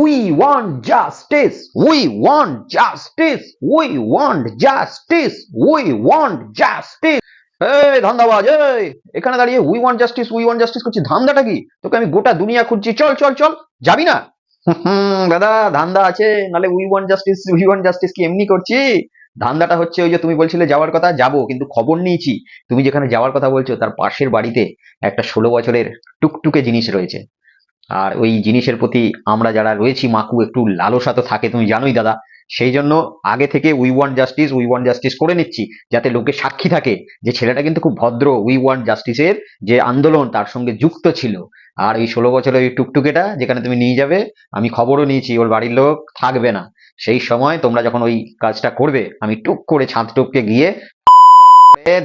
We want justice we want justice we want justice we want justice এই ধান্দাবাজ এই, এখানে দাঁড়িয়ে we want justice we want justice করছি। ধান্দাটা কি? তোকে আমি গোটা দুনিয়া খুঁজছি। চল চল চল। যাবি না? দাদা, ধান্দা আছে। নালে we want justice we want justice কি এমনি করছি? ধান্দাটা হচ্ছে ওই যে তুমি বলছিলে যাওয়ার কথা, যাব, কিন্তু খবর নিয়েছি। তুমি যেখানে যাওয়ার কথা বলছো, তার পাশের বাড়িতে একটা ষোলো বছরের টুকটুকে জিনিস রয়েছে। আর ওই জিনিসের প্রতি আমরা যারা রয়েছি মাকু একটু লালসা তো থাকে, তুমি জানোই দাদা। সেই জন্য আগে থেকে we want justice we want justice করে নিচ্ছি, যাতে লোকে সাক্ষী থাকে যে ছেলেটা কিন্তু খুব ভদ্র। উই ওয়ান্ট জাস্টিসের যে আন্দোলন, তার সঙ্গে যুক্ত ছিল। আর এই ষোলো বছরের ওই টুকটুকেটা যেখানে তুমি নিয়ে যাবে, আমি খবরও নিয়েছি, ওর বাড়ির লোক থাকবে না। সেই সময় তোমরা যখন ওই কাজটা করবে, আমি টুক করে ছাদ টুককে গিয়ে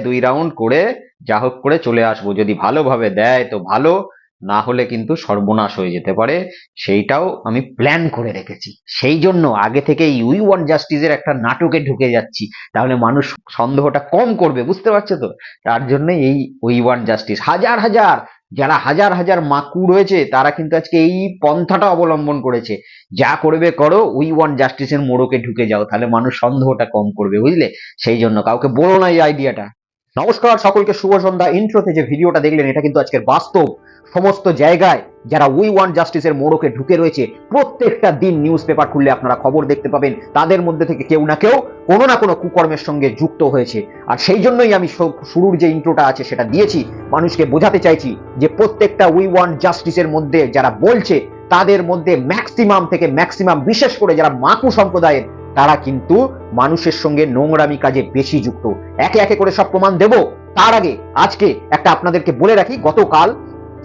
দুই রাউন্ড করে যা হোক করে চলে আসব। যদি ভালোভাবে দেয় তো ভালো। না হলে কিন্তু সর্বনাশ হয়ে যেতে পারে। সেইটাও আমি প্ল্যান করে রেখেছি। সেই জন্য আগে থেকে উই ওয়ান জাস্টিসের একটা নাটকে ঢুকে যাচ্ছি। তাহলে মানুষ সন্দেহটা কম করবে, বুঝতে পারছ তো? তার জন্য এই উই ওয়ান জাস্টিস হাজার হাজার, যারা হাজার হাজার মাকু রয়েছে, তারা কিন্তু আজকে এই পন্থাটা অবলম্বন করেছে। যা করবে করো উই ওয়ান জাস্টিসের মোড়কে ঢুকে যাও। তাহলে মানুষ সন্দেহটা কম করবে, বুঝলে? সেই জন্য কাউকে বলো না এই আইডিয়াটা নমস্কার, সকলকে শুভ সন্ধ্যা। ইন্ট্রোতে যে ভিডিওটা দেখলেন, এটা কিন্তু আজকের বাস্তব। সমস্ত জায়গায় যারা উই ওয়ান জাস্টিসের মোড়কে ঢুকে রয়েছে, প্রত্যেকটা দিন নিউজ পেপার খুললে আপনারা খবর দেখতে পাবেন। তাদের মধ্যে থেকে কেউ না কেউ, কোনো না কোনো কুকর্মের সঙ্গে যুক্ত হয়েছে। আর সেই জন্যই আমি শুরুর যে ইন্ট্রোটা আছে, সেটা দিয়েছি। মানুষকে বোঝাতে চাইছি যে প্রত্যেকটা উই ওয়ান জাস্টিসের মধ্যে যারা বলছে, তাদের মধ্যে ম্যাক্সিমাম থেকে ম্যাক্সিমাম বিশেষ করে যারা মাকু সম্প্রদায়ের তারা কিন্তু মানুষের সঙ্গে নোংরামি কাজে বেশি যুক্ত। একে একে করে সব প্রমাণ দেব। তার আগে আজকে একটা আপনাদেরকে বলে রাখি, গতকাল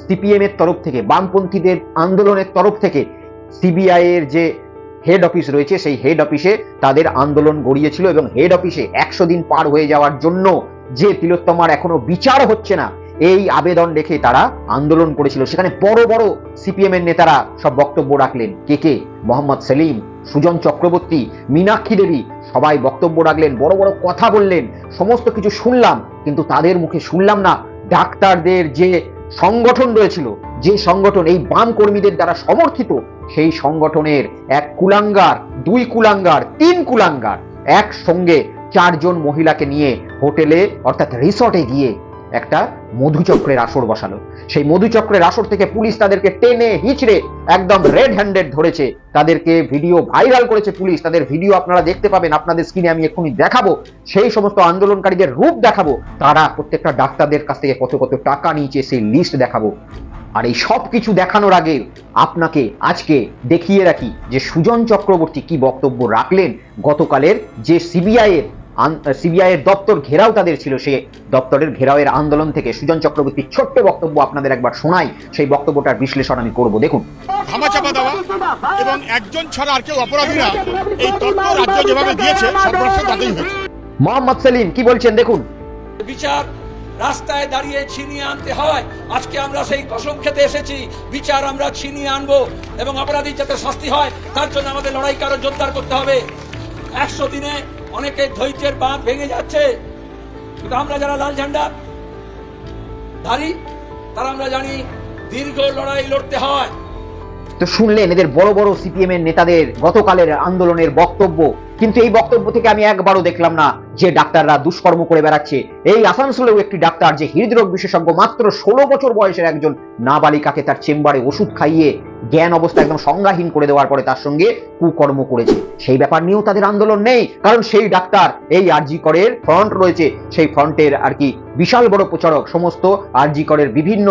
সিপিএম এর তরফ থেকে, বামপন্থীদের আন্দোলনের তরফ থেকে সিবিআই এর যে হেড অফিস রয়েছে, সেই হেড অফিসে তাদের আন্দোলন গড়িয়েছিল এবং হেড অফিসে একশো দিন পার হয়ে যাওয়ার জন্য যে তিলোত্তমার এখনও বিচার হচ্ছে না, এই আবেদন রেখে তারা আন্দোলন করেছিল। সেখানে বড় বড় সিপিএম এর নেতারা সব বক্তব্য রাখলেন। কে কে? মোহাম্মদ সেলিম। সুজন চক্রবর্তী, মীনাক্ষী দেবী, সবাই বক্তব্য রাখলেন, বড় বড় কথা বললেন, সমস্ত কিছু শুনলাম, কিন্তু তাদের মুখে শুনলাম না। ডাক্তারদের যে সংগঠন রয়েছিল, যে সংগঠন, এই বাম কর্মীদের দ্বারা সমর্থিত, সেই সংগঠনের এক কুলাঙ্গার, দুই কুলাঙ্গার, তিন কুলাঙ্গার একসঙ্গে চারজন মহিলাকে নিয়ে হোটেলে, অর্থাৎ রিসর্টে গিয়ে একটা মধুচক্রের আসর বসালো। সেই মধুচক্রের আসর থেকে পুলিশ তাদেরকে টেনে হিচড়ে একদম রেড হ্যান্ডেড ধরেছে। তাদেরকে ভিডিও ভাইরাল করেছে পুলিশ। তাদের ভিডিও আপনারা দেখতে পাবেন, আপনাদের স্ক্রিনে আমি এক্ষুনি দেখাবো। সেই সমস্ত আন্দোলনকারীদের রূপ দেখাবো। তারা প্রত্যেকটা ডাক্তারদের কাছ থেকে কত কত টাকা নিয়েছে সেই লিস্ট দেখাবো। আর এই সব কিছু দেখানোর আগে আপনাকে আজকে দেখিয়ে রাখি যে সুজন চক্রবর্তী কি বক্তব্য রাখলেন গতকালের যে সিবিআই এর সিবিআই এর দপ্তর ঘেরাও তাদের ছিল। সেই দপ্তরের ঘেরাওয়ের আন্দোলন থেকে সুজন চক্রবর্তীর ছোট্ট বক্তব্য আপনাদের একবার শোনাই। সেই বক্তব্যটার বিশ্লেষণ আমি করব। দেখুন। ধামাচাপা দেওয়া এবং একজন ছাড়া আর কেউ অপরাধী না এই তথ্য রাজ্য যেভাবে দিয়েছে সর্বনাশ তাতেই হয়েছে। মোহাম্মদ সেলিম কি বলছেন? দেখুন। বিচার রাস্তায় দাঁড়িয়ে ছিনিয়ে আনতে হয়। আজকে আমরা সেই কসম খেতে এসেছি। বিচার আমরা ছিনিয়ে আনব এবং অপরাধীর যাতে শাস্তি হয় তার জন্য আমাদের লড়াই কারও জোরদার করতে হবে। একশো দিনে অনেকের ধৈর্যের বাঁধ ভেঙে যাচ্ছে। কিন্তু আমরা যারা লাল ঝান্ডা, ধারী, তারা আমরা জানি দীর্ঘ লড়াই লড়তে হয়। তো শুনলেন, এদের বড় বড় সিপিএম এর নেতাদের গতকালের আন্দোলনের বক্তব্য। কিন্তু এই বক্তব্য থেকে আমি একবারও দেখলাম না যে ডাক্তাররা দুষ্কর্ম করে বেড়াচ্ছে। এই আসানসোলেও একটি ডাক্তার যে হৃদরোগ বিশেষজ্ঞ মাত্র ষোলো বছর বয়সের একজন নাবালিকাকে তার চেম্বারে ওষুধ খাইয়ে জ্ঞান অবস্থা একদম সংজ্ঞাহীন করে দেওয়ার পরে তার সঙ্গে কুকর্ম করেছে। সেই ব্যাপার নিয়েও তাদের আন্দোলন নেই, কারণ সেই ডাক্তার এই আরজি করের ফ্রন্ট রয়েছে। সেই ফ্রন্টের আর কি বিশাল বড় প্রচারক, সমস্ত আরজি করের বিভিন্ন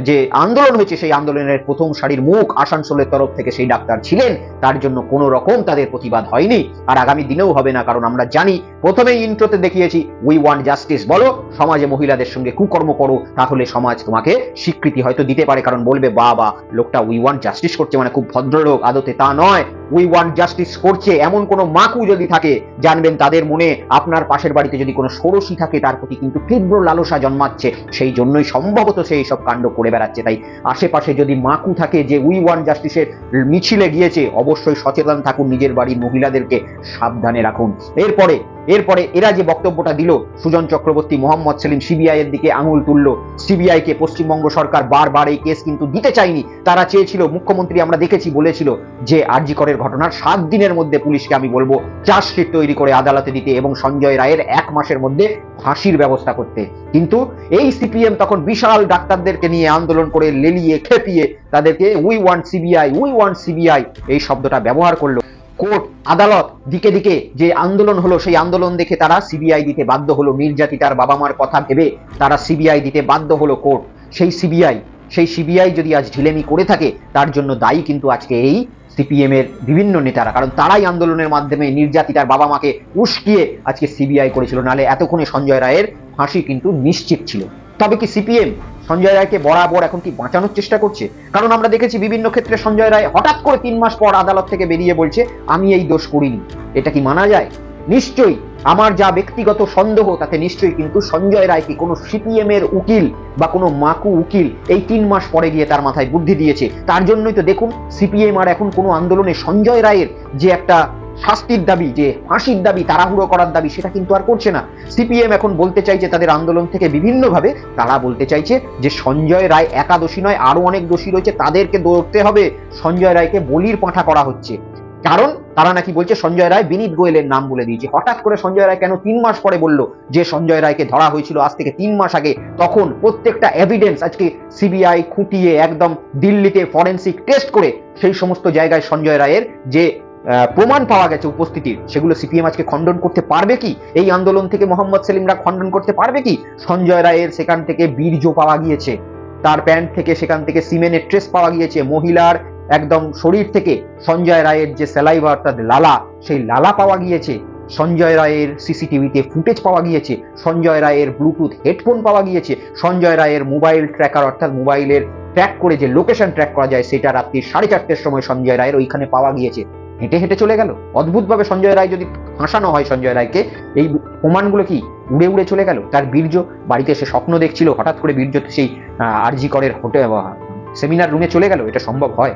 যে আন্দোলন হয়েছে, সেই আন্দোলনের প্রথম সারির মুখ আসানসোলের তরফ থেকে সেই ডাক্তার ছিলেন। তার জন্য কোনো রকম তাদের প্রতিবাদ হয়নি। আর আগামী দিনেও হবে না, কারণ আমরা জানি, প্রথমেই ইন্ট্রোতে দেখিয়েছি উই ওয়ান্ট জাস্টিস বলো, সমাজে মহিলাদের সঙ্গে কুকর্ম করো, তাহলে সমাজ তোমাকে স্বীকৃতি হয়তো দিতে পারে। কারণ বলবে, বাবা, লোকটা উই ওয়ান্ট জাস্টিস করছে মানে খুব ভদ্রলোক, আদতে তা নয়। উই ওয়ান্ট জাস্টিস করছে, এমন কোনো মাকু যদি থাকে, জানবেন তাদের মনে আপনার পাশের বাড়িতে যদি কোনো ষোড়শী থাকে, তার প্রতি কিন্তু তীব্র লালসা জন্মাচ্ছে। সেই জন্যই সম্ভবত সেই সব কাণ্ড করে বেড়াচ্ছে। তাই আশেপাশে যদি মাকু থাকে যে উই ওয়ান্ট জাস্টিসের মিছিলে গিয়েছে, অবশ্যই সচেতন থাকুন নিজের বাড়ির মহিলাদেরকে সাবধানে রাখুন। এরপরে এরপরে এরা যে বক্তব্যটা দিল, সুজন চক্রবর্তী, মোহাম্মদ সেলিম সিবিআই এর দিকে আঙুল তুলল। সিবিআই কে পশ্চিমবঙ্গ সরকার বারবার এই কেস কিন্তু দিতে চায়নি। তারা চেয়েছিল, মুখ্যমন্ত্রী আমরা দেখেছি বলেছিল যে আরজি করের ঘটনার সাত দিনের মধ্যে পুলিশকে আমি বলব, চার্জশিট তৈরি করে আদালতে দিতে এবং সঞ্জয় রায়ের এক মাসের মধ্যে ফাঁসির ব্যবস্থা করতে। কিন্তু এই সিপিএম তখন বিশাল ডাক্তারদেরকে নিয়ে আন্দোলন করে লেলিয়ে, খেপিয়ে তাদেরকে we want CBI we want CBI এই শব্দটা ব্যবহার করল। কোর্ট, আদালত দিকে দিকে যে আন্দোলন হলো, সেই আন্দোলন দেখে তারা সিবিআই দিতে বাধ্য হলো। নির্যাতিতার বাবা মার কথা ভেবে তারা সিবিআই দিতে বাধ্য হলো কোর্ট। সেই সিবিআই সেই সিবিআই যদি আজ ঢিলেমি করে থাকে, তার জন্য দায়ী কিন্তু আজকে এই সিপিএম এর বিভিন্ন নেতারা। কারণ তারাই আন্দোলনের মাধ্যমে নির্যাতিতার বাবা মাকে উস্কিয়ে আজকে সিবিআই করেছিল। নালে এতক্ষণে সঞ্জয় রায়ের ফাঁসি কিন্তু নিশ্চিত ছিল। তবে কি সিপিএম সঞ্জয় রায়কে বরাবর এখন কি বাঁচানোর চেষ্টা করছে? কারণ আমরা দেখেছি বিভিন্ন ক্ষেত্রে সঞ্জয় রায় হঠাৎ করে তিন মাস পর আদালত থেকে বেরিয়ে বলছে, আমি এই দোষ করিনি। এটা কি মানা যায়? নিশ্চয়ই আমার যা ব্যক্তিগত সন্দেহ, তাতে নিশ্চয়ই কিন্তু সঞ্জয় রায় কি কোনো সিপিএম এর উকিল বা কোনো মাকু উকিল এই তিন মাস পরে গিয়ে তার মাথায় বুদ্ধি দিয়েছে? তার জন্যই তো দেখুন, সিপিএম আর এখন কোনো আন্দোলনে সঞ্জয় রায়ের যে একটা শাস্তির দাবি যে ফাঁসির দাবি, তাড়াহুড়ো করার দাবি, সেটা কিন্তু আর করছে না। সিপিএম এখন বলতে চাইছে তাদের আন্দোলন থেকে বিভিন্নভাবে। তারা বলতে চাইছে যে সঞ্জয় রায় একাদোষী নয়, আরও অনেক দোষী রয়েছে, তাদেরকে ধরতে হবে। সঞ্জয় রায়কে বলির পাঁঠা করা হচ্ছে। কারণ তারা নাকি বলছে সঞ্জয় রায় বিনীত গোয়েলের নাম বলে দিয়েছে। হঠাৎ করে সঞ্জয় রায় কেন তিন মাস পরে বলল যে সঞ্জয় রায়কে ধরা হয়েছিল আজ থেকে তিন মাস আগে? তখন প্রত্যেকটা এভিডেন্স আজকে সিবিআই খুঁটিয়ে একদম দিল্লিতে ফরেন্সিক টেস্ট করে সেই সমস্ত জায়গায় সঞ্জয় রায়ের যে প্রমাণ পাওয়া গেছে উপস্থিতির। সেগুলো সিপিএম আজকে খণ্ডন করতে পারবে কি? এই আন্দোলন থেকে মোহাম্মদ সেলিমরা খণ্ডন করতে পারবে কি? সঞ্জয় রায়ের সেখান থেকে বীর্য পাওয়া গিয়েছে। তার প্যান্ট থেকে সেখান থেকে সিমেন্টের ট্রেস পাওয়া গিয়েছে। মহিলার একদম শরীর থেকে সঞ্জয় রায়ের যে স্যালাইভা অর্থাৎ লালা, সেই লালা পাওয়া গিয়েছে। সঞ্জয় রায়ের সিসিটিভিতে ফুটেজ পাওয়া গিয়েছে। সঞ্জয় রায়ের ব্লুটুথ হেডফোন পাওয়া গিয়েছে। সঞ্জয় রায়ের মোবাইল ট্র্যাকার অর্থাৎ মোবাইলের ট্র্যাক করে যে লোকেশন ট্র্যাক করা যায়, সেটা রাত্রি সাড়ে চারটের সময় সঞ্জয় রায়ের ওইখানে পাওয়া গিয়েছে। হেঁটে হেঁটে চলে গেল। অদ্ভুতভাবে সঞ্জয় রায় যদি ফাঁসানো হয় সঞ্জয় রায়কে, এই প্রমাণগুলো কি উড়ে উড়ে চলে গেল? তার বীর্য, বাড়িতে সে স্বপ্ন দেখছিল, হঠাৎ করে বীর্য সেই আরজি করের হোটেল সেমিনার রুমে চলে গেল, এটা সম্ভব হয়?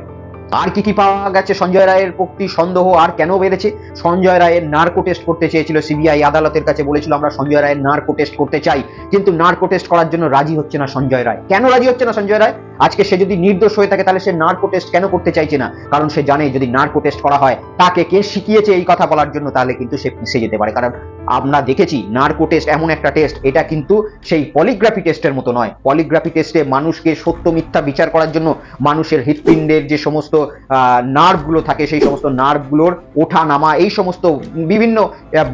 আর কি কি পাওয়া গেছে? সঞ্জয় রায়ের প্রতি সন্দেহ আর কেন বেড়েছে? সঞ্জয় রায়ের নার্কো টেস্ট করতে চেয়েছিল সিবিআই আদালতের কাছে, বলেছিল আমরা সঞ্জয় রায়ের নার্কো টেস্ট করতে চাই, কিন্তু নার্কো টেস্ট করার জন্য রাজি হচ্ছে না সঞ্জয় রায়। কেন রাজি হচ্ছে না সঞ্জয় রায়? আজকে সে যদি নির্দোষ হয়ে থাকে, তাহলে সে নার্কো টেস্ট কেন করতে চাইছে না? কারণ সে জানে যদি নার্কো টেস্ট করা হয়, তাকে কে শিখিয়েছে এই কথা বলার জন্য, তাহলে কিন্তু সে পিছিয়ে যেতে পারে। কারণ আমরা দেখেছি নার্কো টেস্ট এমন একটা টেস্ট এটা কিন্তু সেই পলিগ্রাফি টেস্টের মতো নয়। পলিগ্রাফি টেস্টে মানুষকে সত্য মিথ্যা বিচার করার জন্য মানুষের হৃৎপিণ্ডের যে সমস্ত নার্ভগুলো থাকে, সেই সমস্ত নার্ভগুলোর ওঠা নামা, এই সমস্ত বিভিন্ন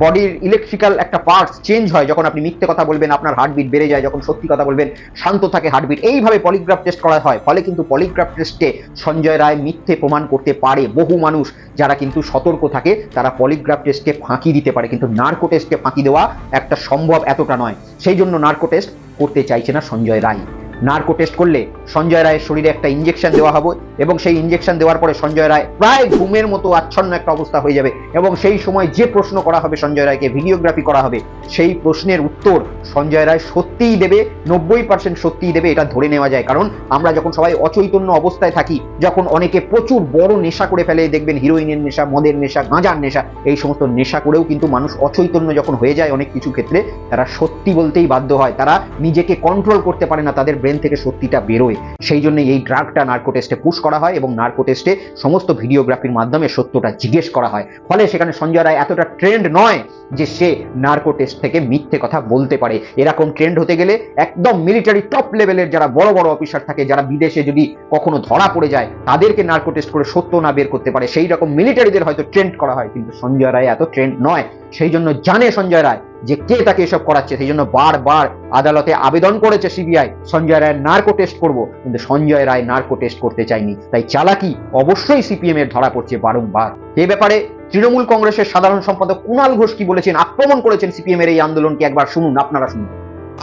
বডির ইলেকট্রিক্যাল একটা পার্টস চেঞ্জ হয় যখন আপনি মিথ্যে কথা বলবেন, আপনার হার্টবিট বেড়ে যায়, যখন সত্যি কথা বলবেন, শান্ত থাকে হার্টবিট এইভাবে পলিগ্রাফ টেস্ট করা হয়, ফলে কিন্তু পলিগ্রাফ টেস্টে সঞ্জয় রায় মিথ্যে প্রমাণ করতে পারে বহু মানুষ, যারা কিন্তু সতর্ক থাকে, তারা পলিগ্রাফ টেস্টকে ফাঁকি দিতে পারে, কিন্তু নার্কো টেস্টকে ফাঁকি দেওয়া একটা সম্ভব এতটা নয়। সেই জন্য নার্কো টেস্ট করতে চাইছে না সঞ্জয় রায়। নার্কো টেস্ট করলে সঞ্জয় রায়ের শরীরে একটা ইঞ্জেকশন দেওয়া হবে এবং সেই ইঞ্জেকশন দেওয়ার পরে সঞ্জয় রায় প্রায় ঘুমের মতো আচ্ছন্ন একটা অবস্থা হয়ে যাবে এবং সেই সময় যে প্রশ্ন করা হবে সঞ্জয় রায়কে ভিডিওগ্রাফি করা হবে, সেই প্রশ্নের উত্তর সঞ্জয় রায় সত্যিই দেবে, নব্বই পার্সেন্ট সত্যিই দেবে, এটা ধরে নেওয়া যায়। কারণ আমরা যখন সবাই অচৈতন্য অবস্থায় থাকি, যখন অনেকে প্রচুর বড় নেশা করে ফেলে, দেখবেন হিরোইনের নেশা, মদের নেশা, গাঁজার নেশা, এই সমস্ত নেশা করেও কিন্তু মানুষ অচৈতন্য যখন হয়ে যায় অনেক কিছু ক্ষেত্রে, তারা সত্যি বলতেই বাধ্য হয়। তারা নিজেকে কন্ট্রোল করতে পারে না, তাদের ব্রেন থেকে সত্যিটা বেরোয়। সেই জন্য এই ড্রাগটা নার্কো টেস্টে পুশ করা হয় এবং নার্কো টেস্টে সমস্ত ভিডিওগ্রাফির মাধ্যমে সত্যটা জিজ্ঞেস করা হয়। ফলে সেখানে সঞ্জয় রায় এতটা ট্রেন্ড নয় যে সে নার্কো টেস্ট থেকে মিথ্যে কথা বলতে পারে। এরকম ট্রেন্ড হতে গেলে একদম মিলিটারি টপ লেভেলের যারা বড় বড় অফিসার থাকে, যারা বিদেশে যদি কখনো ধরা পড়ে যায়, তাদেরকে নার্কো টেস্ট করে সত্য না বের করতে পারে। সেই রকম মিলিটারিদের হয়তো ট্রেন্ড করা হয়, কিন্তু সঞ্জয় রায় এত ট্রেন্ড নয়। সেই জন্য জানে সঞ্জয় রায় যে কে তাকে এসব করাচ্ছে, সেই জন্য বারবার আদালতে আবেদন করেছে সিবিআই, সঞ্জয় রায়ের নার্কো টেস্ট করব। কিন্তু সঞ্জয় রায় নার্কো টেস্ট করতে চায়নি। তাই চালাকি অবশ্যই সিপিএম এর ধরা পড়ছে বারংবার। এ ব্যাপারে তৃণমূল কংগ্রেসের সাধারণ সম্পাদক কুণাল ঘোষ কি বলেছেন, আক্রমণ করেছেন সিপিএম এর এই আন্দোলনকে একবার শুনুন, আপনারা শুনুন।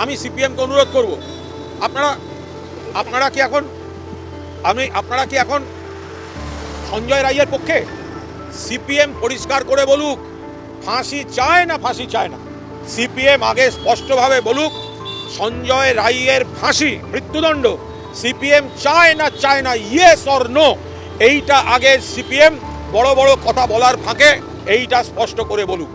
আমি সিপিএমকে অনুরোধ করব। আপনারা আপনারা কি এখন, আমি, আপনারা কি এখন সঞ্জয় রায়ের পক্ষে সিপিএম পরিষ্কার করে বলুক, ফাঁসি চায় না, ফাঁসি চায় না? সিপিএম আগে স্পষ্টভাবে বলুক, সঞ্জয় রায়ের ফাঁসি, মৃত্যুদণ্ড। সিপিএম চায় না চায় না ইয়েস অর নো এইটা আগে সিপিএম বড় বড় কথা বলার ফাঁকে এইটা স্পষ্ট করে বলুক।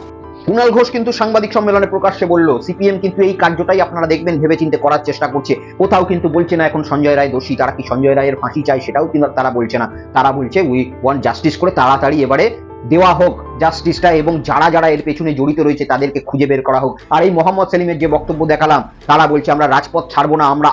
কুণাল ঘোষ কিন্তু সাংবাদিক সম্মেলনে প্রকাশ্যে বলল, সিপিএম কিন্তু এই কার্যটাই আপনারা দেখবেন, ভেবেচিন্তে করার চেষ্টা করছে। কোথাও কিন্তু বলছে না এখন সঞ্জয় রায় দোষী, তারা কি সঞ্জয় রায়ের ফাঁসি চায় সেটাও কিন্তু তারা বলছে না। তারা বলছে উই ওয়ান্ট জাস্টিস করে তাড়াতাড়ি এবারে দেওয়া হোক জাস্টিসটা এবং যারা যারা এর পেছনে জড়িত রয়েছে তাদেরকে খুঁজে বের করা হোক। আর এই মোহাম্মদ সেলিমের যে বক্তব্য দেখালাম, তারা বলছে, আমরা রাজপথ ছাড়বো না, আমরা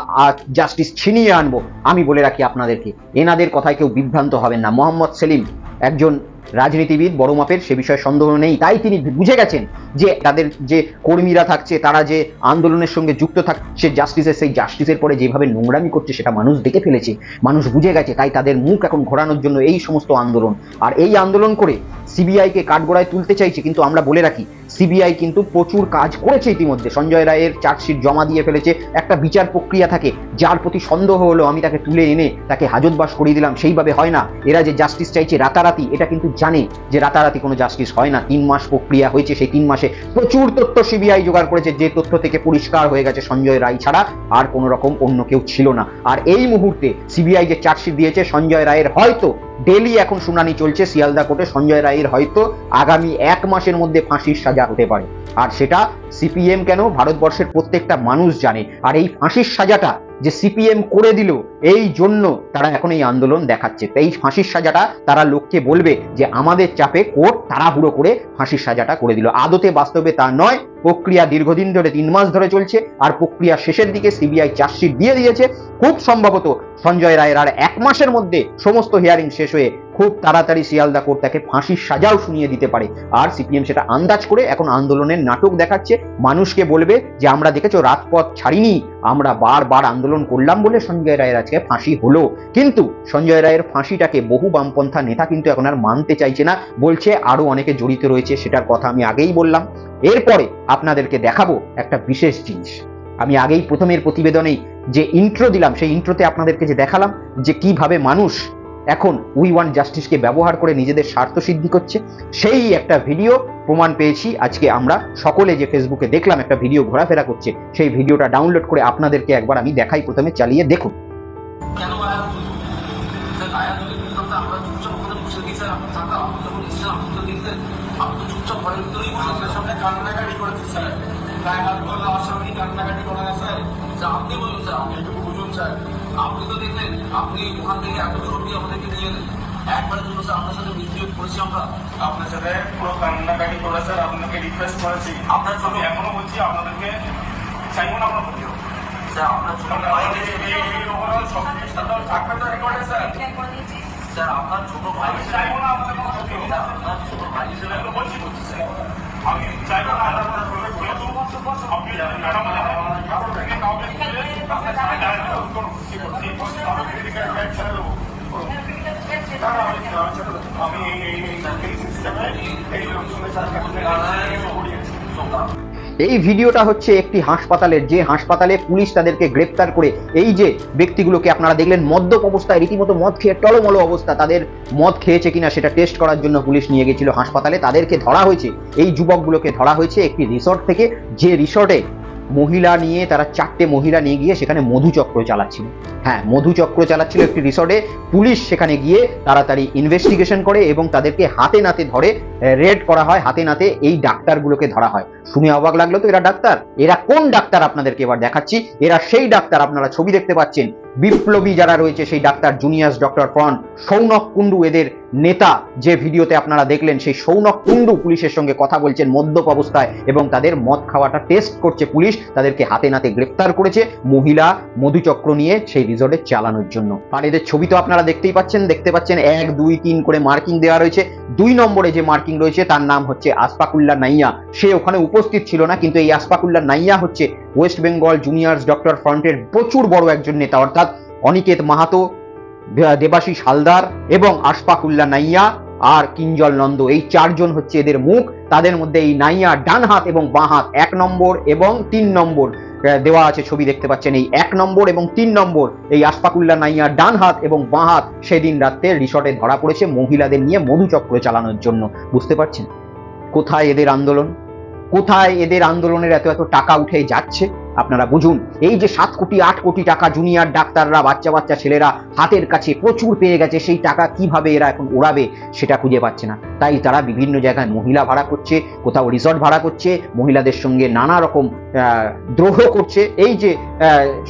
জাস্টিস ছিনিয়ে আনব। আমি বলে রাখি আপনাদেরকে, এনাদের কথায় কেউ বিভ্রান্ত হবেন না। মোহাম্মদ সেলিম একজন রাজনীতিবিদ, বড় মাপের, সে বিষয়ে সন্দেহ নেই, তাই তিনি বুঝে গেছেন যে তাদের যে কর্মীরা থাকছে, তারা যে আন্দোলনের সঙ্গে যুক্ত থাকছে জাস্টিসের সেই জাস্টিসের পরে যেভাবে নোংরামি করছে, সেটা মানুষ দেখে ফেলেছে, মানুষ বুঝে গেছে, তাই তাদের মুখ এখন ঘোরানোর জন্য এই সমস্ত আন্দোলন। আর এই আন্দোলন করে সিবিআইকে কাঠগড়ায় তুলতে চাইছে, কিন্তু আমরা বলে রাখি সিবিআই কিন্তু প্রচুর কাজ করেছে ইতিমধ্যে। সঞ্জয় রায়ের চার্জশিট জমা দিয়ে ফেলেছে, একটা বিচার প্রক্রিয়া থাকে, যার প্রতি সন্দেহ হলো, আমি তাকে তুলে এনে তাকে হাজতবাস করিয়ে দিলাম, সেইভাবে হয় না। এরা যে জাস্টিস চাইছে, রাতারাতি, এটা কিন্তু জানে যে রাতারাতি কোনো জাস্টিস হয় না। তিন মাস প্রক্রিয়া হয়েছে, সেই তিন মাসে প্রচুর তথ্য সিবিআই জোগাড় করেছে, যে তথ্য থেকে পরিষ্কার হয়ে গেছে সঞ্জয় রায় ছাড়া, আর কোনো রকম অন্য কেউ ছিল না। আর এই মুহূর্তে সিবিআই যে চার্জশিট দিয়েছে, সঞ্জয় রায়ের হয়তো ডেলি এখন শুনানি চলছে শিয়ালদা কোর্টে, সঞ্জয় রায়ের হয়তো আগামী এক মাসের মধ্যে ফাঁসির সাজা হতে পারে। আর সেটা সিপিএম কেন? ভারতবর্ষের প্রত্যেকটা মানুষ জানে। আর এই ফাঁসির সাজাটা যে সিপিএম করে দিল, এই জন্য তারা এখন এই আন্দোলন দেখাচ্ছে। এই ফাঁসির সাজাটা তারা লোককে বলবে যে আমাদের চাপে কোর্ট তাড়াহুড়ো করে ফাঁসির সাজাটা করে দিল। আদতে বাস্তবে তা নয়, প্রক্রিয়া দীর্ঘদিন ধরে তিন মাস ধরে চলছে, আর প্রক্রিয়া শেষের দিকে সিবিআই চার্জশিট দিয়ে দিয়েছে। খুব সম্ভবত সঞ্জয় রায়ের আর এক মাসের মধ্যে সমস্ত হিয়ারিং শেষ হয়ে খুব তাড়াতাড়ি শিয়ালদা কোর্ট তাকে ফাঁসির সাজাও শুনিয়ে দিতে পারে। আর সিপিএম সেটা আন্দাজ করে এখন আন্দোলনের নাটক দেখাচ্ছে। মানুষকে বলবে যে, আমরা দেখেছ রাজপথ ছাড়িনি, আমরা বারবার আন্দোলন করলাম বলে সঞ্জয় রায়ের আজকে ফাঁসি হলো। কিন্তু সঞ্জয় রায়ের ফাঁসিটাকে বহু বামপন্থা নেতা কিন্তু এখন আর মানতে চাইছে না, বলছে আরও অনেকে জড়িত রয়েছে, সেটার কথা আমি আগেই বললাম। এরপরে আপনাদেরকে দেখাবো একটা বিশেষ জিনিস। আমি আগেই প্রথমের প্রতিবেদনেই যে ইন্ট্রো দিলাম, সেই ইন্ট্রোতে আপনাদেরকে যে দেখালাম যে কীভাবে মানুষ এখন উই ওয়ান জাস্টিসকে ব্যবহার করে নিজেদের স্বার্থ সিদ্ধি করছে। সেই একটা ভিডিও প্রমাণ পেয়েছি। আজকে আমরা সকলে যে ফেসবুকে দেখলাম একটা ভিডিও ঘোরাফেরা করছে, সেই ভিডিওটা ডাউনলোড করে আপনাদেরকে একবার আমি দেখাই প্রথমে, চালিয়ে দেখুন। আপনি বলুন, স্যার, আপনি একটু বুঝুন, স্যার। আপনি তো দেখলেন আপনি ওখান থেকে এত দূর অব্দি আমাদেরকে নিয়ে এলেন একবারের জন্য স্যার আপনার সাথে মিসবিহেভ করেছি আমরা। আপনার সাথে পুরো কান্নাকাটি করে স্যার আপনাকে রিকোয়েস্ট করেছি। আপনার জন্য আমি এখনও বলছি আপনাদেরকে চাইব না আপনার প্রতিও স্যার আপনার রেকর্ডে স্যার স্যার। আপনার ছোট ভাই চাইব না স্যার আপনার ছোট ভাই হিসেবে বলছি বলছি স্যার। আমি চাইব না আপনার। আপনি এই এই ভিডিওটা হচ্ছে একটি হাসপাতালের, যে হাসপাতালে পুলিশ তাদেরকে গ্রেপ্তার করে এই যে ব্যক্তিগুলোকে আপনারা দেখলেন, মদ্যপ অবস্থায়, রীতিমতো মদ খেয়ে টলমলো অবস্থা, তাদের মদ খেয়েছে কিনা সেটা টেস্ট করার জন্য পুলিশ নিয়ে গেছিল হাসপাতালে, তাদেরকে ধরা হয়েছে। এই যুবকগুলোকে ধরা হয়েছে একটি রিসর্ট থেকে, যে রিসর্টে মহিলা নিয়ে, তারা চারটে মহিলা নিয়ে গিয়ে সেখানে মধুচক্র চালাচ্ছিল। হ্যাঁ মধুচক্র চালাচ্ছিল একটি রিসর্টে। পুলিশ সেখানে গিয়ে তাড়াতাড়ি ইনভেস্টিগেশন করে এবং তাদেরকে হাতে নাতে ধরে রেড করা হয়। হাতে নাতে এই ডাক্তারগুলোকে ধরা হয়। শুনে অবাক লাগল তো এরা ডাক্তার। এরা কোন ডাক্তার আপনাদেরকে এবার দেখাচ্ছি? এরা সেই ডাক্তার আপনারা ছবি দেখতে পাচ্ছেন। বিপ্লবী যারা রয়েছে, সেই doctor juniors, doctor front Sounak Kundu এদের নেতা যে ভিডিওতে আপনারা দেখলেন, সেই সৌনক কুণ্ডু পুলিশের সঙ্গে কথা বলছেন মদ্যপ অবস্থায় এবং তাদের মদ খাওয়াটা টেস্ট করছে পুলিশ, তাদেরকে হাতে নাতে গ্রেপ্তার করেছে মহিলা মধুচক্র নিয়ে সেই রিসর্টে চালানোর জন্য। আর এদের ছবি তো আপনারা দেখতেই পাচ্ছেন, দেখতে পাচ্ছেন এক, দুই, তিন করে মার্কিং দেওয়া রয়েছে। দুই নম্বরে যে মার্কিং রয়েছে, তার নাম হচ্ছে আসফাকুল্লা নাইয়া। সে ওখানে উপস্থিত ছিল না, কিন্তু এই আসফাকুল্লা নাইয়া হচ্ছে ওয়েস্ট বেঙ্গল জুনিয়র্স ডক্টর ফ্রন্টের প্রচুর বড় একজন নেতা, অর্থাৎ অনিকেত মাহাতো দেবাশিস হালদার এবং আশফাকুল্লা নাইয়া আর কিঞ্জল নন্দ। এই চারজন হচ্ছে এদের মুখ। তাদের মধ্যে এই নাইয়া ডান হাত এবং বাঁ হাত এক নম্বর এবং তিন নম্বর দেওয়া আছে ছবি দেখতে পাচ্ছেন। এই এক নম্বর এবং তিন নম্বর, এই আশফাকুল্লা নাইয়া ডান হাত এবং বাঁ হাত সেদিন রাত্রে রিসর্টে ধরা পড়েছে মহিলাদের নিয়ে মধুচক্র চালানোর জন্য। বুঝতে পারছেন? কোথায় এদের আন্দোলন? কোথায় এদের আন্দোলনের এত এত টাকা উঠে যাচ্ছে? আপনারা বুঝুন, এই যে সাত কোটি, আট কোটি টাকা জুনিয়র ডাক্তাররা, বাচ্চা বাচ্চা ছেলেরা হাতের কাছে প্রচুর পেয়ে গেছে, সেই টাকা কীভাবে এরা এখন ওড়াবে সেটা খুঁজে পাচ্ছে না। তাই তারা বিভিন্ন জায়গায় মহিলা ভাড়া করছে, কোথাও রিসর্ট ভাড়া করছে, মহিলাদের সঙ্গে নানা রকম দ্রোহ করছে। এই যে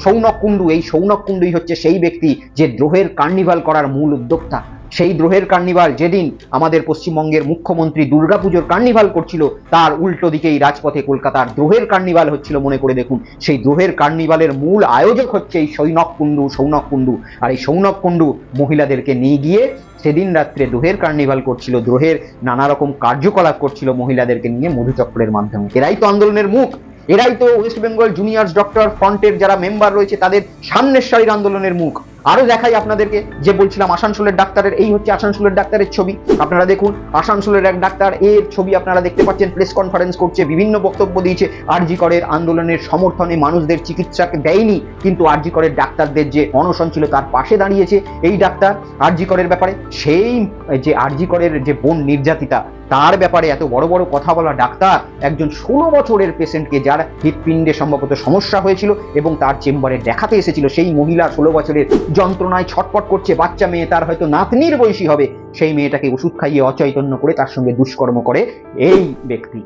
সৌনক কুণ্ডু, এই সৌনক কুণ্ডুই হচ্ছে সেই ব্যক্তি যে দ্রোহের কার্নিভাল করার মূল উদ্যোক্তা। সেই দ্রোহের কার্নিভাল যেদিন আমাদের পশ্চিমবঙ্গের মুখ্যমন্ত্রী দুর্গাপুজোর কার্নিভাল করছিল, তার উল্টো দিকেই রাজপথে কলকাতার দ্রোহের কার্নিভাল হচ্ছিল, মনে করে দেখুন। সেই দ্রোহের কার্নিভালের মূল আয়োজক হচ্ছে এই সৈনক কুণ্ডু সৌনক কুণ্ডু। আর এই সৌনক কুণ্ডু মহিলাদেরকে নিয়ে গিয়ে সেদিন রাত্রে দ্রোহের কার্নিভাল করছিল, দ্রোহের নানা রকম কার্যকলাপ করছিল মহিলাদেরকে নিয়ে মধুচক্রের মাধ্যমে। এরাই তো আন্দোলনের মুখ। এরাই তো ওয়েস্ট বেঙ্গল জুনিয়র্স ডক্টর ফ্রন্টের যারা মেম্বার রয়েছে, তাদের সামনের আন্দোলনের মুখ। আরও দেখাই আপনাদেরকে যে বলছিলাম আসানসোলের ডাক্তারের, এই হচ্ছে আসানসোলের ডাক্তারের ছবি। আপনারা দেখুন, আসানসোলের এক ডাক্তার, এর ছবি আপনারা দেখতে পাচ্ছেন, প্রেস কনফারেন্স করছে, বিভিন্ন বক্তব্য দিয়েছে। আরজি করের আন্দোলনের সমর্থনে মানুষদের চিকিৎসাকে দেয়নি, কিন্তু আরজি করের ডাক্তারদের যে অনশন ছিল তার পাশে দাঁড়িয়েছে এই ডাক্তার। আরজি করের ব্যাপারে সেই, যে আরজি করের যে বোন নির্যাতিতা, তার ব্যাপারে এত বড় বড় কথা বলা ডাক্তার, একজন ষোলো বছরের পেশেন্টকে যার হৃৎপিণ্ডে সম্ভবত সমস্যা হয়েছিল এবং তার চেম্বারে দেখাতে এসেছিল, সেই মহিলা ষোলো বছরের যন্ত্রণায় ছটপট করছে বাচ্চা মেয়ে, তার হয়তো নাতনির বয়সী হবে। সেই মেয়েটাকে ওষুধ খাইয়ে অচৈতন্য করে তার সঙ্গে দুষ্কর্ম করে এই ব্যক্তি।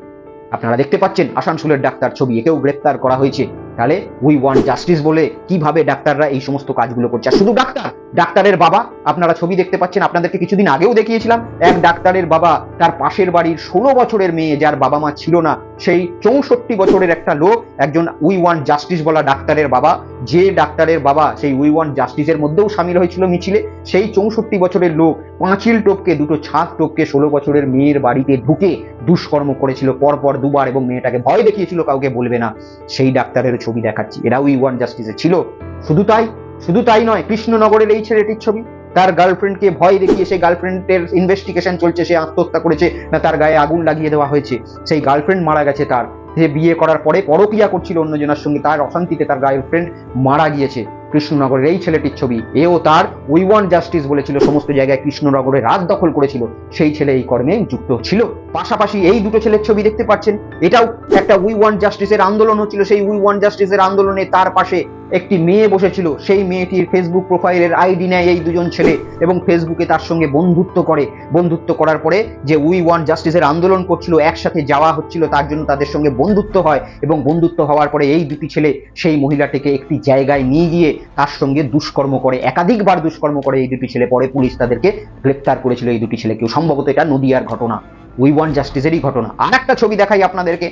আপনারা দেখতে পাচ্ছেন, আসানসোলের ডাক্তার ছবি, একেও গ্রেপ্তার করা হয়েছে। তাহলে উই ওয়ান্ট জাস্টিস বলে কীভাবে ডাক্তাররা এই সমস্ত কাজগুলো করছে? শুধু ডাক্তার, ডাক্তারের বাবা, আপনারা ছবি দেখতে পাচ্ছেন, আপনাদেরকে কিছুদিন আগেও দেখিয়েছিলাম, এক ডাক্তারের বাবা তার পাশের বাড়ির ষোলো বছরের মেয়ে, যার বাবা মা ছিল না, সেই চৌষট্টি বছরের একটা লোক, একজন উই ওয়ান্ট জাস্টিস বলা ডাক্তারের বাবা, যে ডাক্তারের বাবা সেই উই ওয়ান্ট জাস্টিসের মধ্যেও সামিল হয়েছিল মিছিলে, সেই চৌষট্টি বছরের লোক পাঁচিল টোপকে, দুটো ছাদ টোপকে ষোলো বছরের মেয়ের বাড়িতে ঢুকে দুষ্কর্ম করেছিল, পরপর দুবার এবং মেয়েটাকে ভয় দেখিয়েছিল, কাউকে বলবে না। সেই ডাক্তারের ছবি দেখাচ্ছি। এরা উই ওয়ান জাস্টিসে ছিল। শুধু তাই শুধু তাই নয়, কৃষ্ণনগরের এই ছেলেটির ছবি। তার গার্লফ্রেন্ডকে ভয় দেখিয়ে সেই গার্লফ্রেন্ডের ইনভেস্টিগেশন চলছে, সে আত্মহত্যা করেছে না, তার গায়ে আগুন লাগিয়ে দেওয়া হয়েছে। সেই গার্লফ্রেন্ড মারা গেছে তার। সে বিয়ে করার পরে পরকিয়া করছিল অন্যজনের সঙ্গে। তার অশান্তিতে তার গার্লফ্রেন্ড মারা গিয়েছে। কৃষ্ণনগরের এই ছেলেটির ছবি, এও তার উই ওয়ান জাস্টিস বলেছিল সমস্ত জায়গায় কৃষ্ণনগরে রাত দখল করেছিল, সেই ছেলে এই কর্মে যুক্ত ছিল। পাশাপাশি এই দুটো ছেলের ছবি দেখতে পাচ্ছেন, এটাও একটা উই ওয়ান জাস্টিসের আন্দোলন হচ্ছিল, সেই উই ওয়ান জাস্টিসের আন্দোলনে তার পাশে একটি মেয়ে বসেছিল, সেই মেয়েটির ফেসবুক প্রোফাইলের আইডি নেয় এই দুজন ছেলে এবং ফেসবুকে তার সঙ্গে বন্ধুত্ব করে। বন্ধুত্ব করার পরে যে উই ওয়ান জাস্টিসের আন্দোলন করছিল, একসাথে যাওয়া হচ্ছিল, তার জন্য তাদের সঙ্গে বন্ধুত্ব হয় এবং বন্ধুত্ব হওয়ার পরে এই দুটি ছেলে সেই মহিলাটিকে একটি জায়গায় নিয়ে গিয়ে তার সঙ্গে দুষ্কর্ম করে, একাধিকবার দুষ্কর্ম করে এই দুটি ছেলে। পরে পুলিশ তাদেরকে গ্রেপ্তার করেছিল এই দুটি ছেলেকেও সম্ভবত এটা নদিয়ার ঘটনা। উই ওয়ান জাস্টিসেরই ঘটনা। আর একটা ছবি দেখাই আপনাদেরকে।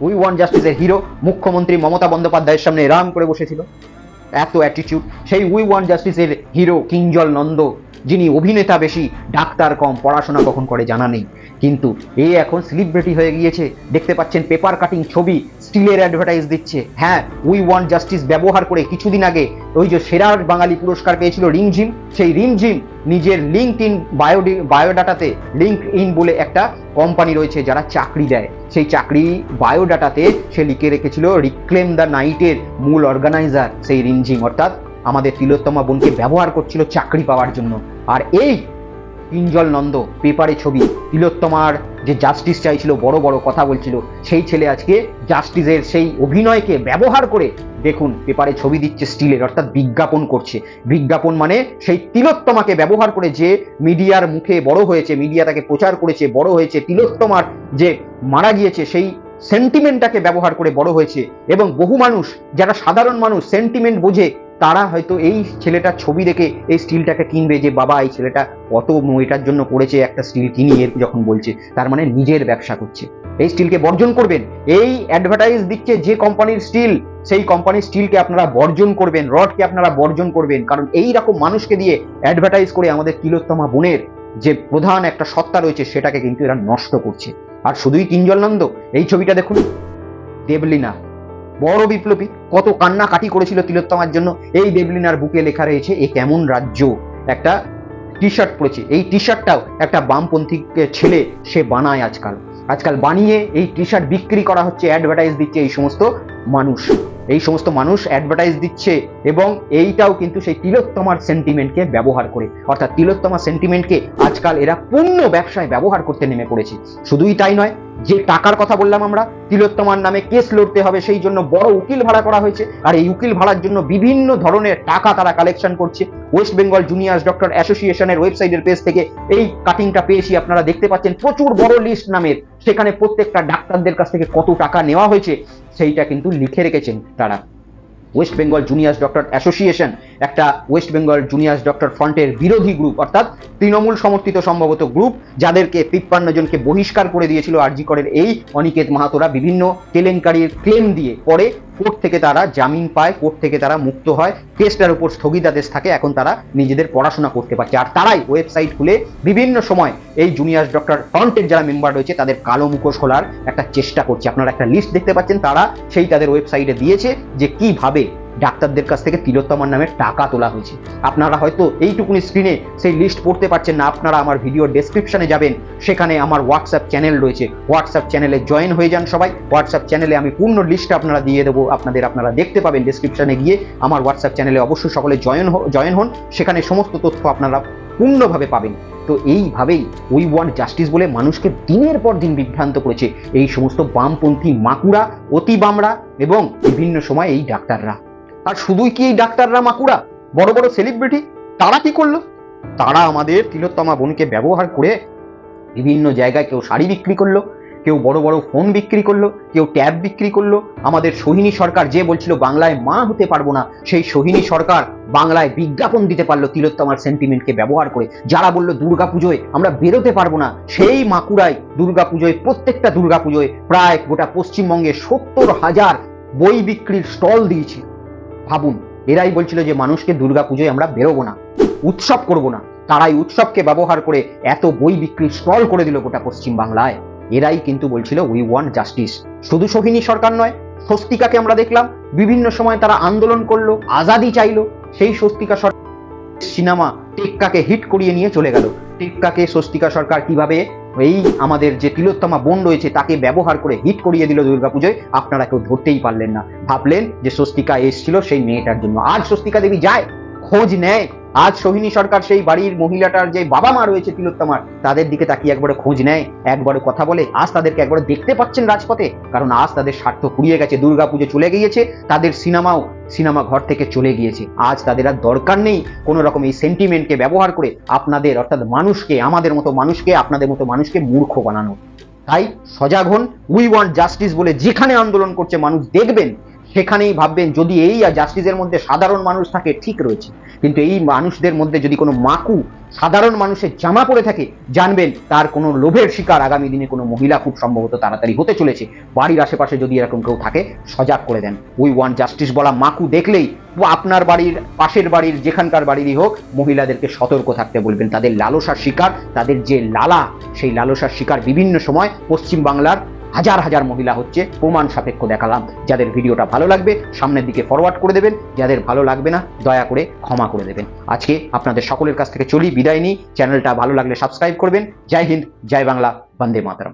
উই ওয়ান জাস্টিসের হিরো, মুখ্যমন্ত্রী মমতা বন্দ্যোপাধ্যায়ের সামনে রাম করে বসেছিল। এত অ্যাটিটিউড সেই উই ওয়ান জাস্টিসের হিরো কিঞ্জল নন্দ যিনি অভিনেতা বেশি, ডাক্তার কম, পড়াশোনা কখন করে জানা নেই। কিন্তু এ এখন সেলিব্রিটি হয়ে গিয়েছে। দেখতে পাচ্ছেন পেপার কাটিং ছবি, স্টিলের অ্যাডভার্টাইজ দিচ্ছে। হ্যাঁ উই ওয়ান্ট জাস্টিস ব্যবহার করে কিছুদিন আগে ওই যে সেরা বাঙালি পুরস্কার পেয়েছিল রিমঝিম, সেই রিমঝিম নিজের লিঙ্ক ইন বায়োডি বায়োডাটাতে লিঙ্ক ইন বলে একটা কোম্পানি রয়েছে যারা চাকরি দেয়। সেই চাকরি বায়োডাটাতে সে লিখে রেখেছিল রিক্লেম দ্য নাইটের মূল অর্গানাইজার সেই রিমঝিম। অর্থাৎ আমাদের তিলোত্তমা বোনকে ব্যবহার করছিল চাকরি পাওয়ার জন্য। আর এই কিঞ্জল নন্দ পেপারে ছবি, তিলোত্তমার যে জাস্টিস চাইছিল, বড় বড় কথা বলছিল, সেই ছেলে আজকে জাস্টিসের সেই অভিনয়কে ব্যবহার করে দেখুন, পেপারে ছবি দিচ্ছে স্টিলের, অর্থাৎ বিজ্ঞাপন করছে। বিজ্ঞাপন মানে সেই তিলোত্তমাকে ব্যবহার করে যে মিডিয়ার মুখে বড় হয়েছে, মিডিয়া তাকে প্রচার করেছে, বড় হয়েছে, তিলোত্তমার যে মারা গিয়েছে, সেই সেন্টিমেন্টটাকে ব্যবহার করে বড় হয়েছে। এবং বহু মানুষ, যারা সাধারণ মানুষ সেন্টিমেন্ট বোঝে তারা হয়তো এই ছেলেটার ছবি দেখে এই স্টিলটাকে কিনবে যে, বাবা, এই ছেলেটা কত এটার জন্য করেছে একটা স্টিল কিনি, এর যখন বলছে, তার মানে নিজের ব্যবসা করছে। এই স্টিলকে বর্জন করবেন, এই অ্যাডভার্টাইজ দিচ্ছে যে কোম্পানির স্টিল, সেই কোম্পানির স্টিলকে আপনারা বর্জন করবেন, রডকে আপনারা বর্জন করবেন, কারণ এই রকম মানুষকে দিয়ে অ্যাডভার্টাইজ করে আমাদের তিলোত্তমা বোনের যে প্রধান একটা সত্তা রয়েছে, সেটাকে কিন্তু এরা নষ্ট করছে। আর শুধুই কিঞ্জলনন্দ এই ছবিটা দেখুন। দেবলীনা বড় বিপ্লবী, কত কান্নাকাটি করেছিল তিলোত্তমার জন্য। এই দেবলিনার বুকে লেখা রয়েছে, এ কেমন রাজ্য? একটা টি শার্ট পরেছে। এই টি শার্টটাও একটা বামপন্থী ছেলে সে বানায় আজকাল। আজকাল বানিয়ে এই টি শার্ট বিক্রি করা হচ্ছে অ্যাডভার্টাইজ দিচ্ছে, এই সমস্ত মানুষ। এই সমস্ত মানুষ অ্যাডভার্টাইজ দিচ্ছে এবং এইটাও কিন্তু সেই তিলোত্তমার সেন্টিমেন্টকে ব্যবহার করে। অর্থাৎ তিলোত্তমা সেন্টিমেন্টকে আজকাল এরা পূর্ণ ব্যবসায় ব্যবহার করতে নেমে পড়েছে। শুধুই তাই নয়, যে টাকার কথা বললাম আমরা, তিলোত্তমার নামে কেস লড়তে হবে, সেই জন্য বড় উকিল ভাড়া করা হয়েছে। আর এই উকিল ভাড়ার জন্য বিভিন্ন ধরনের টাকা তারা কালেকশন করছে। ওয়েস্ট বেঙ্গল জুনিয়র্স ডক্টর অ্যাসোসিয়েশনের ওয়েবসাইটের পেজ থেকে এই কাটিংটা পেয়েছি। আপনারা দেখতে পাচ্ছেন প্রচুর বড় লিস্ট নামের। সেখানে প্রত্যেকটা ডাক্তারদের কাছ থেকে কত টাকা নেওয়া হয়েছে, সেইটা কিন্তু লিখে রেখেছেন তারা। West Bengal juniors doctor association একটা ওয়েস্ট বেঙ্গল জুনিয়র্স ডক্টর ফ্রন্টের বিরোধী গ্রুপ অর্থাৎ তৃণমূল সমর্থিত সম্ভবত গ্রুপ যাদেরকে তিপ্পান্ন জনকে বহিষ্কার করে দিয়েছিল আরজি করের এই অনিকেত মাহাতোরা বিভিন্ন কেলেঙ্কারির ক্লেম দিয়ে পরে কোর্ট থেকে তারা জামিন পায় কোর্ট থেকে তারা মুক্ত হয় কেসটার উপর স্থগিতাদেশ থাকে, এখন তারা নিজেদের পড়াশোনা করতে পারছে। আর তারাই ওয়েবসাইট খুলে বিভিন্ন সময় এই জুনিয়র্স ডক্টর ফ্রন্টের যারা মেম্বার রয়েছে, তাদের কালো মুখোশ খোলার একটা চেষ্টা করছে। আপনারা একটা লিস্ট দেখতে পাচ্ছেন, তারা সেই তাদের ওয়েবসাইটে দিয়েছে যে কীভাবে ডাক্তারদের কাছ থেকে তিলোত্তমার নামে টাকা তোলা হয়েছে। আপনারা হয়তো এইটুকুনি স্ক্রিনে সেই লিস্ট পড়তে পারছেন না, আপনারা আমার ভিডিও ডেসক্রিপশনে যাবেন। সেখানে আমার হোয়াটসঅ্যাপ চ্যানেল রয়েছে। হোয়াটসঅ্যাপ চ্যানেলে জয়েন হয়ে যান সবাই। হোয়াটসঅ্যাপ চ্যানেলে আমি পূর্ণ লিস্ট আপনারা দিয়ে দেবো। আপনাদের আপনারা দেখতে পাবেন ডেসক্রিপশনে গিয়ে। আমার হোয়াটসঅ্যাপ চ্যানেলে অবশ্যই সকলে জয়েন জয়েন হন। সেখানে সমস্ত তথ্য আপনারা পূর্ণভাবে পাবেন। তো এইভাবেই উই ওয়ান্ট জাস্টিস বলে মানুষকে দিনের পর দিন বিভ্রান্ত করেছে। এই সমস্ত বামপন্থী মাকুড়া অতি বামরা এবং বিভিন্ন সময় এই ডাক্তাররা। আর শুধুই কি এই ডাক্তাররা মাকুড়া? বড় বড় সেলিব্রিটি তারা কি করল? তারা আমাদের তিলোত্তমা বোনকে ব্যবহার করে বিভিন্ন জায়গায় কেউ শাড়ি বিক্রি করল, কেউ বড় বড় ফোন বিক্রি করল, কেউ ট্যাব বিক্রি করল। আমাদের সোহিনী সরকার যে বলছিল, বাংলায় মা হতে পারব না, সেই সোহিনী সরকার বাংলায় বিজ্ঞাপন দিতে পারল তিলোত্তমার সেন্টিমেন্টকে ব্যবহার করে। যারা বলল দুর্গাপুজোয় আমরা বেরোতে পারব না, সেই মাকুড়ায় দুর্গাপুজোয় প্রত্যেকটা দুর্গাপুজোয় প্রায় গোটা পশ্চিমবঙ্গে সত্তর হাজার বই বিক্রির স্টল দিয়েছে ভাবুন। এরাই বলছিল যে মানুষকে দুর্গাপুজোয় আমরা বেরোবো না, উৎসব করব না। তারাই উৎসবকে ব্যবহার করে এত বই বিক্রির স্টল করে দিল গোটা পশ্চিম বাংলায় এরাই কিন্তু বলছিল উই ওয়ান্ট জাস্টিস শুধু সোহিনী সরকার নয়, স্বস্তিকাকে আমরা দেখলাম। বিভিন্ন সময় তারা আন্দোলন করল, আজাদি চাইলো। সেই স্বস্তিকা সরকার সিনেমা টেক্কাকে হিট করিয়ে নিয়ে চলে গেল। টেক্কাকে স্বস্তিকা সরকার কীভাবে এই আমাদের যে তিলোত্তমা বোন রয়েছে, তাকে ব্যবহার করে হিট করিয়ে দিল দুর্গাপুজোয়। আপনারা কেউ ধরতেই পারলেন না। ভাবলেন যে স্বস্তিকা এসেছিল সেই মেয়েটার জন্য। আর স্বস্তিকা দেবী যায়, খোঁজ নেয়। আজ সোহিনী সরকার সেই বাড়ির মহিলাটার যে বাবা মা রয়েছে তিলোত্তমার, তাদের দিকে তাকিয়ে একবারে খোঁজ নেয় একবারে কথা বলে। আজ তাদেরকে একবারে দেখতে পাচ্ছেন রাজপথে, কারণ আজ তাদের স্বার্থ ফুরিয়ে গেছে দুর্গাপুজো চলে গিয়েছে, তাদের সিনেমাও সিনেমা ঘর থেকে চলে গিয়েছে। আজ তাদের আর দরকার নেই কোনো রকম এই সেন্টিমেন্টকে ব্যবহার করে আপনাদের, অর্থাৎ মানুষকে, আমাদের মতো মানুষকে, আপনাদের মতো মানুষকে মূর্খ বানানো। তাই সজাগ হন উই ওয়ান্ট জাস্টিস বলে যেখানে আন্দোলন করছে মানুষ দেখবেন। সেখানেই ভাববেন যদি এই জাস্টিসের মধ্যে সাধারণ মানুষ থাকে, ঠিক রয়েছে। কিন্তু এই মানুষদের মধ্যে যদি কোনো মাকু, সাধারণ মানুষের জামা পড়ে থাকে, জানবেন তার কোনো লোভের শিকার আগামী দিনে কোনো মহিলা খুব সম্ভবত তাড়াতাড়ি হতে চলেছে। বাড়ির আশেপাশে যদি এরকম কেউ থাকে, সজাগ করে দেন। উই ওয়ান জাস্টিস বলা মাকু দেখলেই আপনার বাড়ির, পাশের বাড়ির, যেখানকার বাড়িরই হোক, মহিলাদেরকে সতর্ক থাকতে বলবেন। তাদের লালসার শিকার, তাদের যে লালা, সেই লালসার শিকার বিভিন্ন সময় পশ্চিম বাংলার হাজার হাজার মহিলা হচ্ছে প্রমাণ সাপেক্ষ দেখালাম। যাদের ভিডিওটা ভালো লাগবে, সামনের দিকে ফরওয়ার্ড করে দেবেন। যাদের ভালো লাগবে না, দয়া করে ক্ষমা করে দেবেন। আজকে আপনাদের সকলের কাছ থেকে চলি বিদায় নিই। চ্যানেলটা ভালো লাগলে সাবস্ক্রাইব করবেন। জয় হিন্দ, জয় বাংলা, বন্দে মাতরম।